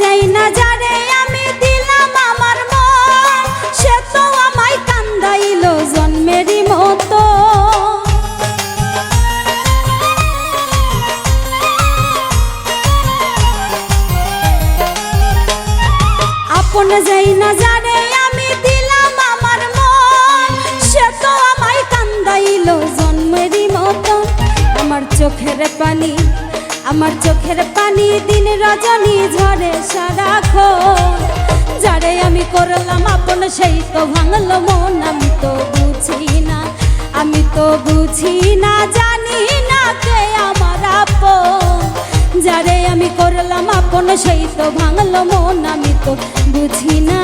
যাই না যারে আমি দিলাম আমার মন। সে তো আমায় কান্দাইল জন্মেরই মতো। আপন যাই না যারে আমি দিলাম আমার মন। সে তো আমায় কান্দাইল জন্মেরই মতো। আমার চোখের পানি আমার চোখের পানি দিন রজনী ঝরে সারাক্ষণ যারে আমি করলাম আপন, সেই তো ভাঙলো মন, আমি তো বুঝি না, আমি তো বুঝি না, জানি না কে আমার আপন। যারে আমি করলাম আপন, সেই তো ভাঙলো মন, আমি তো বুঝি না।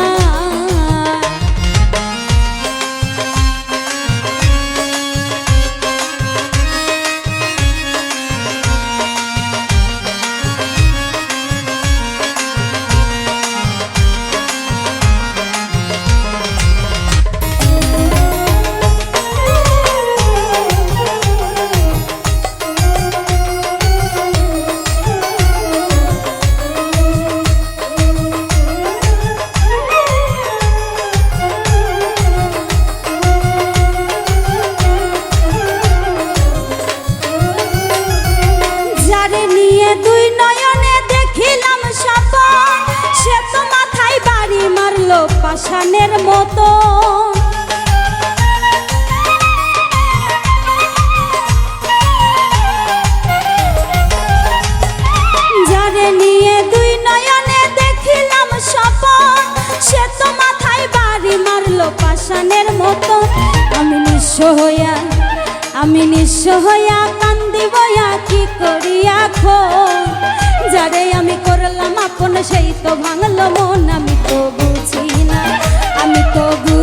পাষাণের মতো। নিয়ে দুই সে তো মতো। আমি নিঃস্ব হইয়া, আমি নিঃস্ব হইয়া কান্দি বইয়া কি করিয়া খো যারে আমি করলাম আপন, সেই তো ভাঙলো মন, আমি তো বুঝি না আমি তো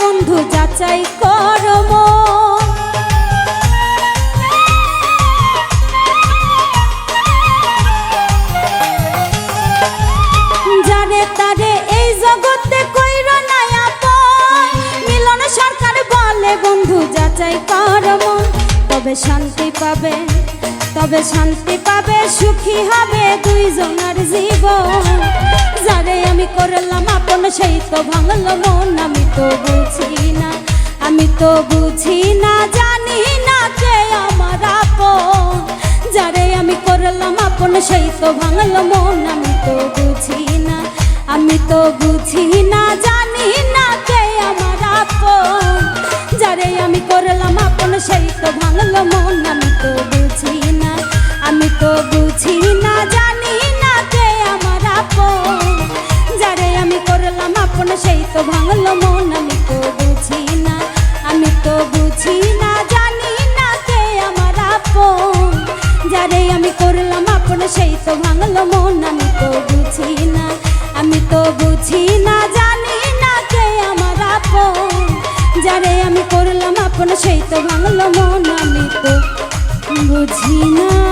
বন্ধু যাচাই করম তবে শান্তি পাবে, তবে শান্তি পাবে, সুখী হবে দুইজনের জীব যারে আমি করলাম আপন, সেই তো ভাঙলো মন। আমি তো বুঝি না, আমি তো বুঝি না, জানি না কে আমার আপন। যারে আমি করলাম আপন, সেই তো ভাঙলো মন। আমি তো বুঝি না, আমি তো বুঝি না, জানি না কে আমার আপন। যারে আমি করলাম সেই তো ভাঙলো মন আমি তো বুঝি না আমি তো বুঝি না। এত বাংলা মন আমি তো বুঝি না।